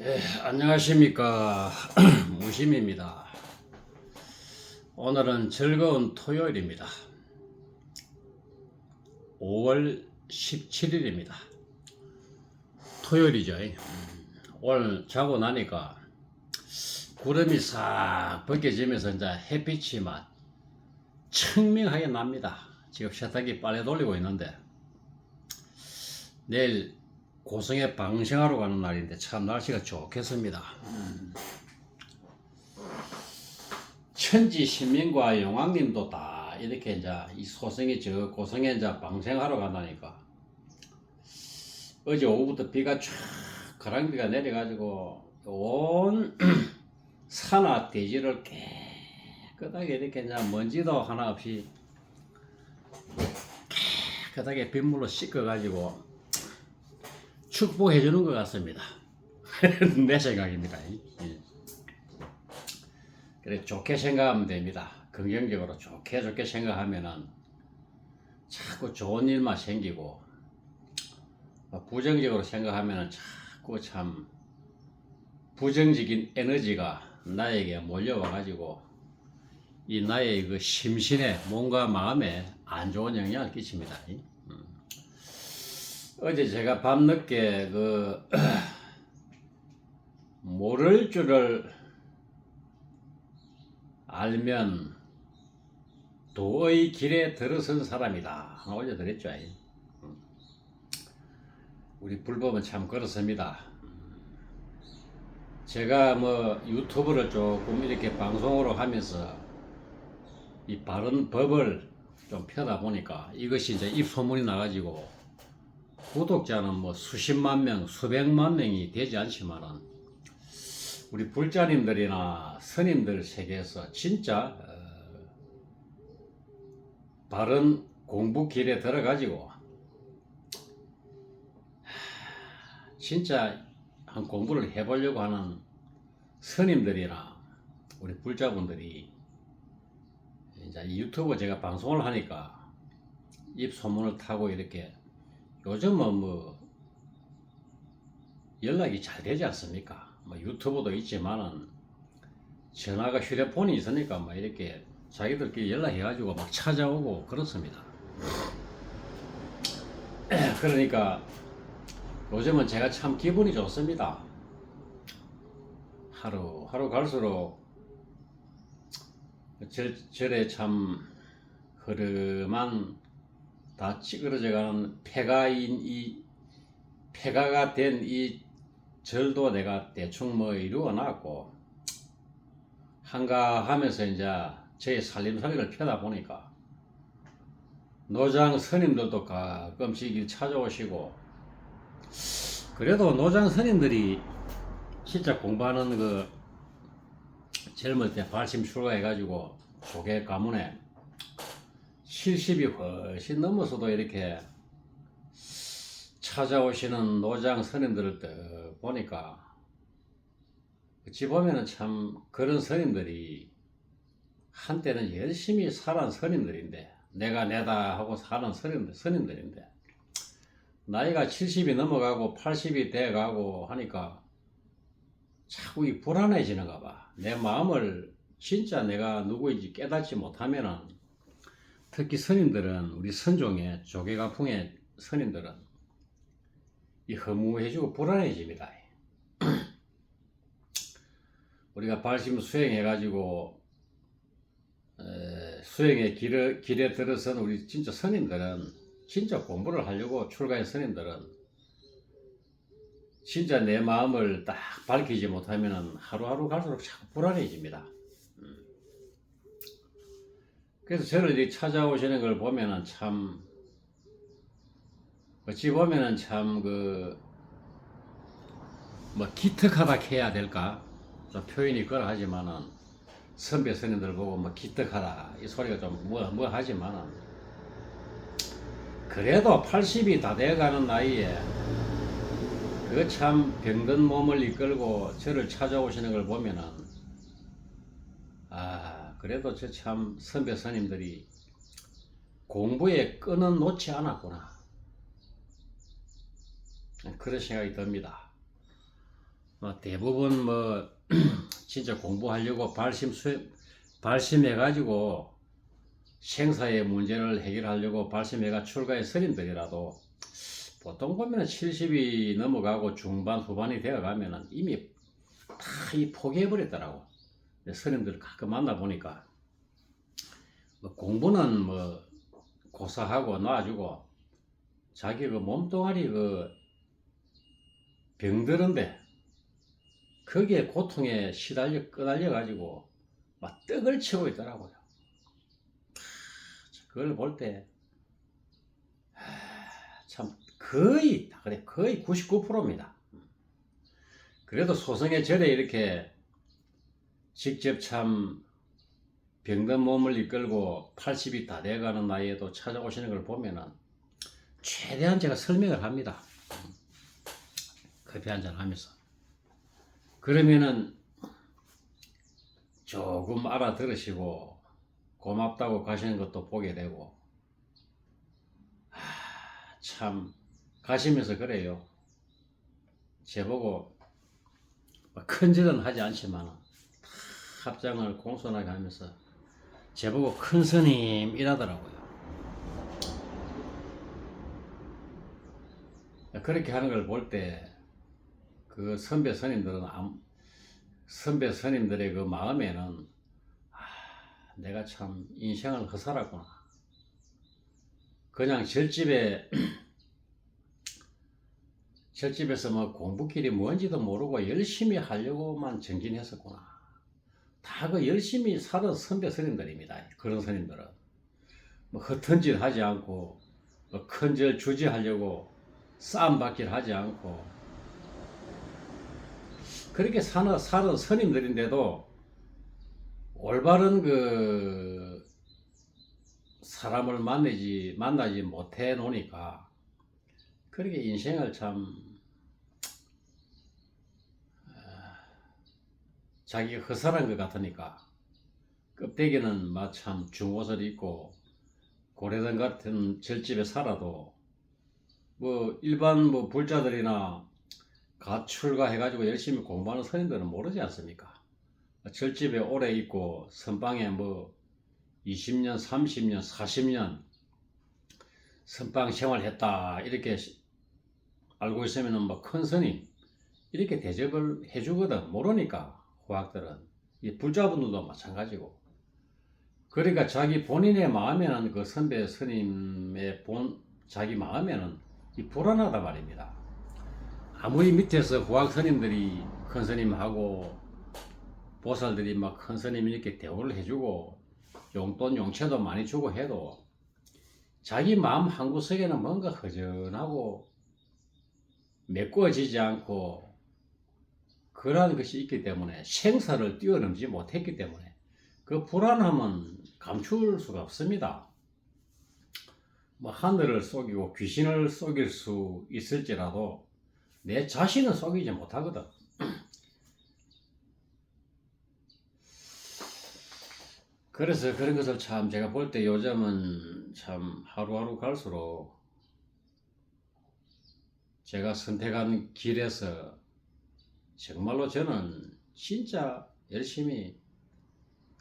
예, 안녕하십니까 무심입니다. 오늘은 즐거운 토요일입니다. 5월 17일입니다. 토요일이죠. 오늘 자고 나니까 구름이 싹 벗겨지면서 이제 햇빛이 막 청명하게 납니다. 지금 세탁기 빨래 돌리고 있는데 내일 고성에 방생하러 가는 날인데 참 날씨가 좋겠습니다. 음. 천지 신민과 용왕님도 다 이렇게 이제 이 소성이 저 고성에 이제 방생하러 간다니까 어제 오후부터 비가 쫙 가랑비가 내려가지고 온 산화 대지를 깨끗하게 이렇게 이제 먼지도 하나 없이 깨끗하게 빗물로 씻어가지고 축복해 주는 것 같습니다. 내 생각입니다. 예. 그래 좋게 생각하면 됩니다. 긍정적으로 좋게 좋게 생각하면은 자꾸 좋은 일만 생기고 어, 부정적으로 생각하면은 자꾸 참 부정적인 에너지가 나에게 몰려와 가지고 이 나의 그 심신에 몸과 마음에 안 좋은 영향을 끼칩니다. 음. 어제 제가 밤늦게 그 모를 줄을 알면 도의 길에 들어선 사람이다. 하나 올려드렸죠. 음. 우리 불법은 참 그렇습니다. 제가 뭐 유튜브를 조금 이렇게 방송으로 하면서 이 바른 법을 좀 펴다 보니까 이것이 이제 입소문이 나가지고 구독자는 뭐 수십만 명, 수백만 명이 되지 않지만은 우리 불자님들이나 스님들 세계에서 진짜 어, 바른 공부 길에 들어가지고 하, 진짜 한 공부를 해보려고 하는 스님들이나 우리 불자분들이 이제 이 유튜브 제가 방송을 하니까 입 소문을 타고 이렇게 요즘은 뭐 연락이 잘 되지 않습니까? 뭐 유튜브도 있지만은 전화가 휴대폰이 있으니까 막 이렇게 자기들끼리 연락해가지고 막 찾아오고 그렇습니다. 그러니까 요즘은 제가 참 기분이 좋습니다. 하루 하루 갈수록 절, 절에 참 흐름한 다 찌그러져가는 폐가인 이 폐가가 된 이 절도 내가 대충 뭐 이루어 놨고 한가하면서 이제 제 살림살이를 펴다 보니까 노장 스님들도 가끔씩 일 찾아오시고 그래도 노장 스님들이 진짜 공부하는 그 젊을 때 발심 출가해가지고 조계 가문에 70이 훨씬 넘어서도 이렇게 찾아오시는 노장 딱 보니까 어찌 보면은 참 그런 스님들이 한때는 열심히 살은 스님들인데 내가 내다 하고 사는 스님들, 스님들인데 나이가 70이 넘어가고 80이 돼가고 하니까 자꾸 이 불안해지는가 봐. 내 마음을 진짜 내가 누구인지 깨닫지 못하면은 특히 스님들은 우리 선종의 조계가풍의 스님들은 이 허무해지고 불안해집니다. 우리가 발심 수행해가지고 에, 수행의 길에, 길에 들어선 우리 진짜 스님들은 진짜 공부를 하려고 출가한 스님들은 진짜 내 마음을 딱 밝히지 못하면 하루하루 갈수록 자꾸 불안해집니다. 음. 그래서 저를 찾아오시는 걸 보면은 참, 어찌 보면은 참 그, 뭐 기특하다 해야 될까? 좀 표현이 그러 하지만은 선배 스님들 보고 뭐 기특하다 이 소리가 좀 뭐 뭐 하지만은 그래도 80이 다 돼가는 나이에 그 참 병든 몸을 이끌고 저를 찾아오시는 걸 보면은 아 그래도 저 참 선배 스님들이 공부에 끈은 놓지 않았구나 그런 생각이 듭니다. 뭐 대부분 뭐 진짜 공부하려고 발심 수 발심해 가지고 생사의 문제를 해결하려고 발심해가 출가의 스님들이라도 보통 보면은 70이 넘어가고 중반 후반이 되어 가면은 이미 다이 포기해 버렸더라고. 스님들 가끔 만나 보니까 뭐 공부는 뭐 고사하고 놔주고 자기 그 몸뚱아리 그 병들은데 거기에 고통에 시달려 끄달려 가지고 막 떡을 치고 있더라고요. 그걸 볼때 참 거의 다 그래 거의 99%입니다. 그래도 소성의 절에 이렇게 직접 참 병든 몸을 이끌고 80이 다 돼가는 나이에도 찾아오시는 걸 보면은 최대한 제가 설명을 합니다. 커피 한잔 하면서. 그러면은 조금 알아들으시고 고맙다고 가시는 것도 보게 되고 하, 참 가시면서 그래요. 제보고 뭐 큰절은 하지 않지만 합장을 공손하게 하면서 제보고 큰 스님 이라더라고요. 그렇게 하는 걸 볼 때 그 선배 스님들은 선배 스님들의 그 마음에는 아, 내가 참 인생을 허살았구나. 그냥 절집에 절집에서 뭐 공부길이 뭔지도 모르고 열심히 하려고만 정진했었구나. 다 그 열심히 살은 선배 스님들입니다. 그런 스님들은 뭐 허튼 짓 하지 않고 뭐 큰절 주지하려고 싸움 받기를 하지 않고 그렇게 사는, 사는 스님들인데도 올바른 그 사람을 만나지 만나지 못해 놓으니까 그렇게 인생을 참 아, 자기가 허살한 것 같으니까 껍데기는 마참 중옷을 입고 고래등 같은 절집에 살아도 뭐 일반 뭐 불자들이나 가출가 해가지고 열심히 공부하는 선인들은 모르지 않습니까? 절집에 오래 있고 선방에 뭐 20년, 30년, 40년 선방 생활했다 이렇게 알고 있으면은 뭐큰 스님 이렇게 대접을 해주거든. 모르니까 후학들은. 이 불자분들도 마찬가지고. 그러니까 자기 본인의 마음에는 그 선배 스님의 본 자기 마음에는 이 불안하다 말입니다. 아무리 밑에서 후학 스님들이 큰 스님하고 보살들이 막 큰 스님 이렇게 대우를 해주고 용돈 용채도 많이 주고 해도 자기 마음 한구석에는 뭔가 허전하고 메꿔지지 않고 그러한 것이 있기 때문에 생사를 뛰어넘지 못했기 때문에 그 불안함은 감출 수가 없습니다. 뭐 하늘을 속이고 귀신을 속일 수 있을지라도 내 자신은 속이지 못하거든. 그래서 그런 것을 참 제가 볼 때 요즘은 참 하루하루 갈수록 제가 선택한 길에서 정말로 저는 진짜 열심히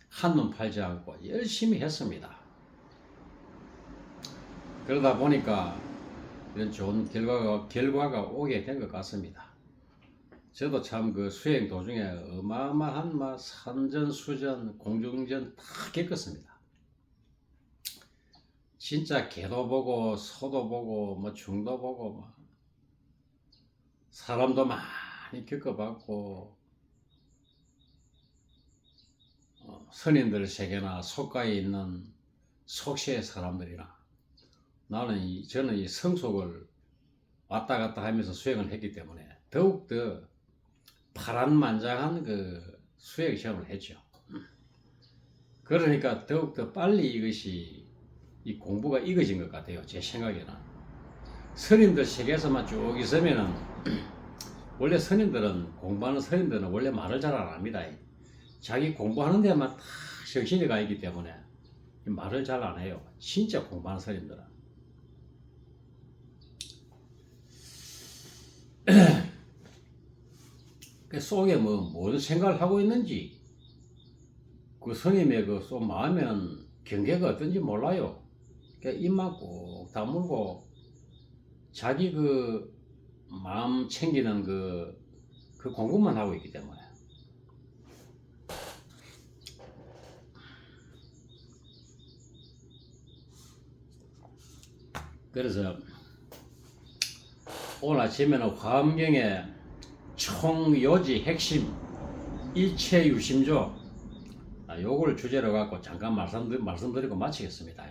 한눈 팔지 않고 열심히 했습니다. 그러다 보니까 이런 좋은 결과가, 결과가 오게 된 것 같습니다. 저도 참 그 수행 도중에 어마어마한 막 산전, 수전, 공중전 다 겪었습니다. 진짜 개도 보고 소도 보고 뭐 중도 보고 뭐 사람도 많이 겪어봤고 어, 선인들 세계나 속가에 있는 속세의 사람들이나 나는 이, 저는 이 성속을 왔다 갔다 하면서 수행을 했기 때문에 더욱더 파란만장한 그 수행 시험을 했죠. 그러니까 더욱더 빨리 이것이 이 공부가 익어진 것 같아요. 제 생각에는. 스님들 세계에서만 쭉 있으면은 원래 스님들은 공부하는 스님들은 원래 말을 잘 안 합니다. 자기 공부하는 데만 다 정신이 가 있기 때문에 말을 잘 안 해요. 진짜 공부하는 스님들은. 그 속에 뭐, 뭔 생각을 하고 있는지, 그 스님의 그속 마음에는 경계가 어떤지 몰라요. 그 입만 꾹 다물고, 자기 그 마음 챙기는 그, 그 공부만 하고 있기 때문에. 그래서 오늘 아침에는 화엄경의 총요지 핵심 일체 유심조 아, 요걸 주제로 갖고 잠깐 말씀드, 말씀드리고 마치겠습니다.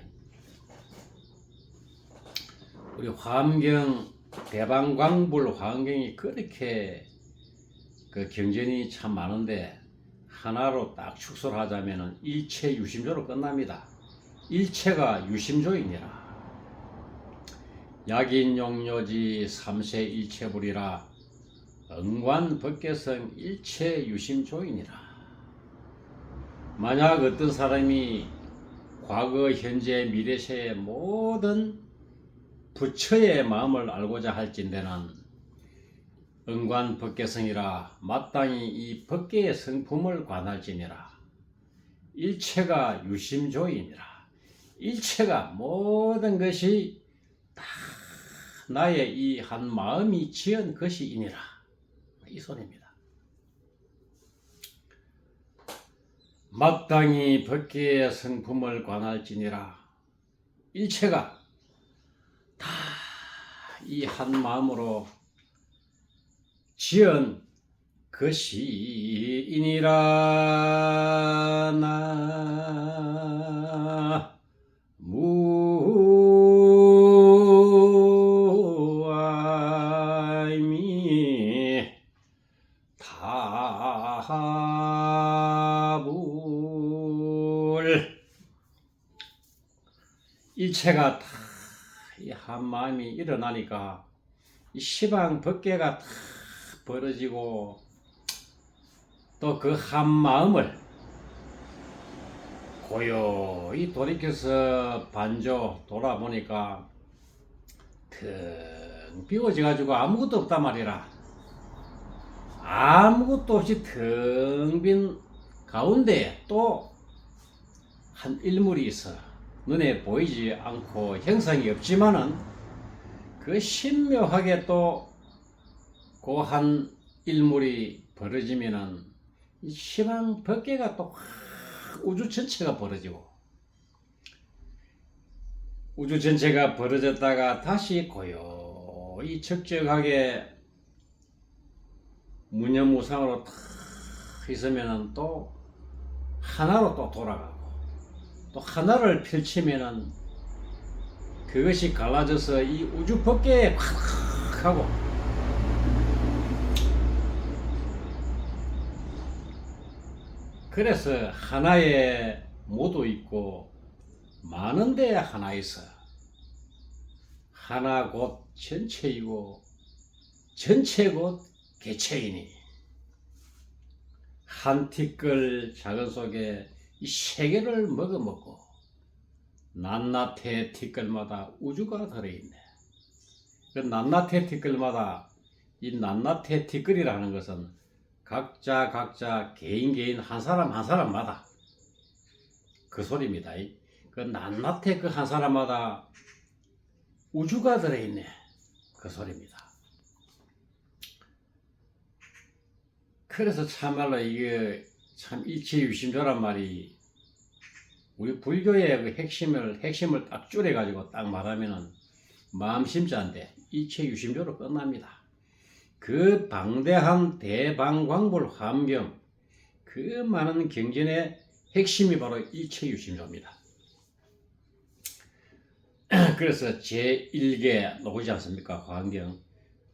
우리 화엄경 대방광불 화엄경이 그렇게 그 경전이 참 많은데 하나로 딱 축소를 하자면은 일체 유심조로 끝납니다. 일체가 유심조이니라. 약인 용료지 삼세 일체불이라 응관 법계성 일체 유심조이니라. 만약 어떤 사람이 과거, 현재, 미래세의 모든 부처의 마음을 알고자 할진대는 응관 법계성이라 마땅히 이 법계의 성품을 관할지니라. 일체가 유심조이니라. 일체가 모든 것이 다 나의 이 한 마음이 지은 것이이니라. 이 소리입니다. 마땅히 법계의 성품을 관할지니라. 일체가 다 이 한 마음으로 지은 것이이니라 나 일체가 다 이 한 마음이 일어나니까 이 시방 법계가 다 벌어지고 또 그 한 마음을 고요히 돌이켜서 반조 돌아보니까 텅 비워져 가지고 아무것도 없단 말이라. 아무것도 없이 텅 빈 가운데 또 한 일물이 있어 눈에 보이지 않고 형상이 없지만은 그 신묘하게 또그한 일물이 벌어지면은 이 시방 법계가 또 확 우주 전체가 벌어지고 우주 전체가 벌어졌다가 다시 고요히 적적하게 무념무상으로 탁 있으면은 또 하나로 또 돌아가고 또 하나를 펼치면은 그것이 갈라져서 이 우주 법계에 확 하고 그래서 하나에 모두 있고 많은데 하나 있어. 하나 곧 전체이고 전체 곧 개체이니 한 티끌 작은 속에 이 세계를 먹어먹고 낱낱의 티끌마다 우주가 들어있네. 그 낱낱의 티끌마다 이 낱낱의 티끌이라는 것은 각자 각자 개인 개인 한 사람 한 사람마다 그 소리입니다. 이- 그 낱낱의 그 한 사람마다 우주가 들어있네. 그 소리입니다. 그래서 참말로 이게 참 일체 유심조란 말이 우리 불교의 그 핵심을 핵심을 딱 줄여 가지고 딱 말하면은 마음심자인데 일체 유심조로 끝납니다. 그 방대한 대방광불 환경 그 많은 경전의 핵심이 바로 일체 유심조입니다. 그래서 제1계 나오지 않습니까? 환경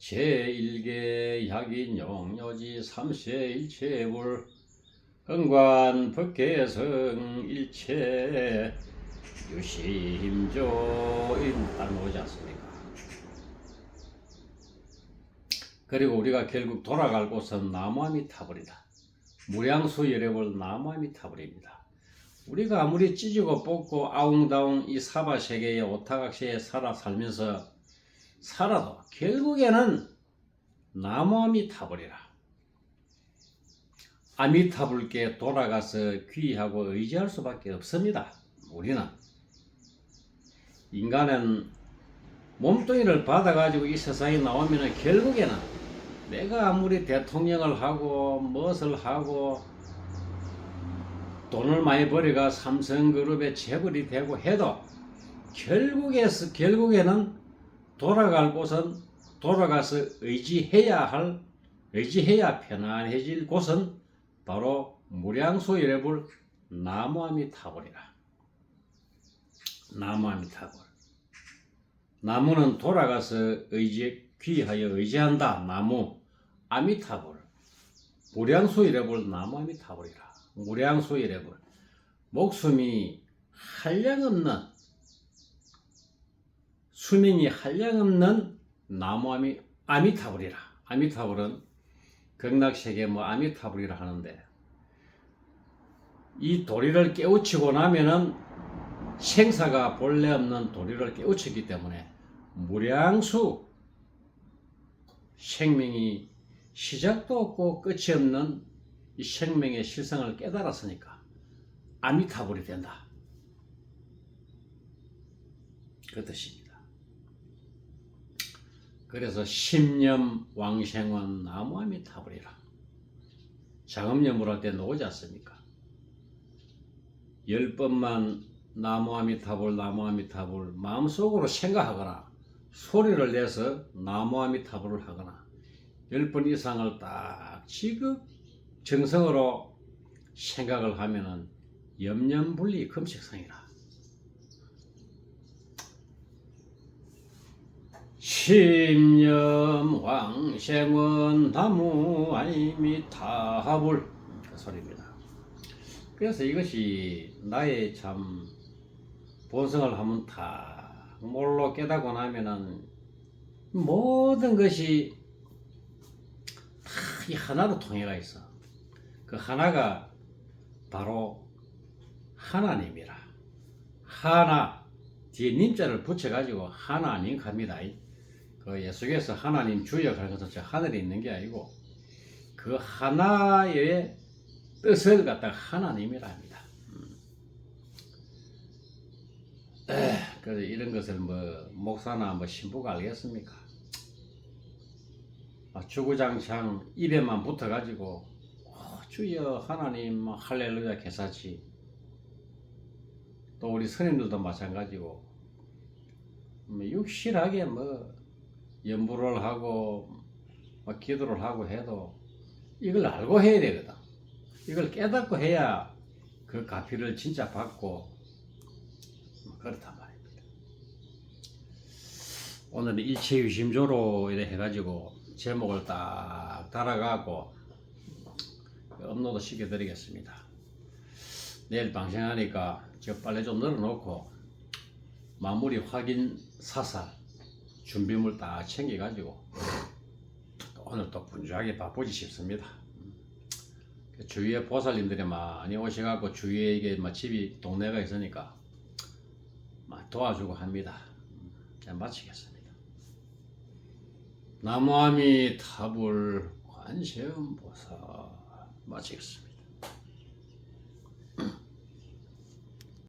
제1계 약인 영여지 삼세 일체불 흥관 법계성 일체 유심조인 딱 나오지 않습니까? 그리고 우리가 결국 돌아갈 곳은 나무아미 타불이다. 무량수 열애볼 나무아미 타불입니다. 우리가 아무리 찢고 뽑고 아웅다웅 이 사바 세계의 오타각시에 살아 살면서 살아도 결국에는 나무아미 타불이라. 아미타불께 돌아가서 귀하고 의지할 수밖에 없습니다. 우리는 인간은 몸뚱이를 받아가지고 이 세상에 나오면은 결국에는 내가 아무리 대통령을 하고 무엇을 하고 돈을 많이 벌여가 삼성그룹의 재벌이 되고 해도 결국에서 결국에는 돌아갈 곳은 돌아가서 의지해야 할 의지해야 편안해질 곳은 바로 무량소 열애불 나무아미 타불이라. 나무아미 타불. 나무는 돌아가서 의지 귀하여 의지한다. 나무 아미타불. 무량소 열애불 나무 아미타불이라. 무량소 열애불. 목숨이 한량없는 수명이 한량없는 나무 아미 아미타불이라. 아미타불은 극락세계 뭐 아미타불이라 하는데 이 도리를 깨우치고 나면은 생사가 본래 없는 도리를 깨우치기 때문에 무량수 생명이 시작도 없고 끝이 없는 이 생명의 실상을 깨달았으니까 아미타불이 된다. 그 뜻입니다. 그래서 십념 왕생원 나무 아미타불이라. 장엄념을 할 때 나오지 않습니까? 열 번만 나무 아미타불 나무 아미타불 마음속으로 생각하거나 소리를 내서 나무 아미타불을 하거나 열 번 이상을 딱 지극 정성으로 생각을 하면은 염념분리 금식성이라. 십념 왕생원 나무 아미타불 그 소리입니다. 그래서 이것이 나의 참 본성을 한번 다 몰로 깨닫고 나면은 모든 것이 다 이 하나로 통해가 있어. 그 하나가 바로 하나님이라. 하나 뒤에 님자를 붙여가지고 하나님 갑니다. 그 예수께서 하나님 것은 저 하늘에 있는 게 아니고 그 하나의 뜻을 갖다가 하나님이라 합니다. 그래서 이런 것을 뭐 목사나 뭐 신부가 알겠습니까? 아, 주구장창 입에만 붙어가지고 어, 주여 하나님 할렐루야 개사치 또 우리 스님들도 마찬가지고 뭐 육실하게 뭐 연부를 하고 뭐 기도를 하고 해도 이걸 알고 해야 되거든. 이걸 깨닫고 해야 그 가피를 진짜 받고 뭐 그렇단 말입니다. 오늘은 일체유심조로 이래 해가지고 제목을 딱 달아가고 업로드 시켜드리겠습니다. 내일 방송하니까 저 빨래 좀 널어놓고 마무리 확인 사살 준비물 딱 챙겨가지고 오늘 또 분주하게 바쁘지 싶습니다. 주위에 보살님들이 많이 오셔갖고 주위에 이게 막 집이 동네가 있으니까 막 도와주고 합니다. 자, 마치겠습니다. 나무아미 타불 관세음보살 마치겠습니다.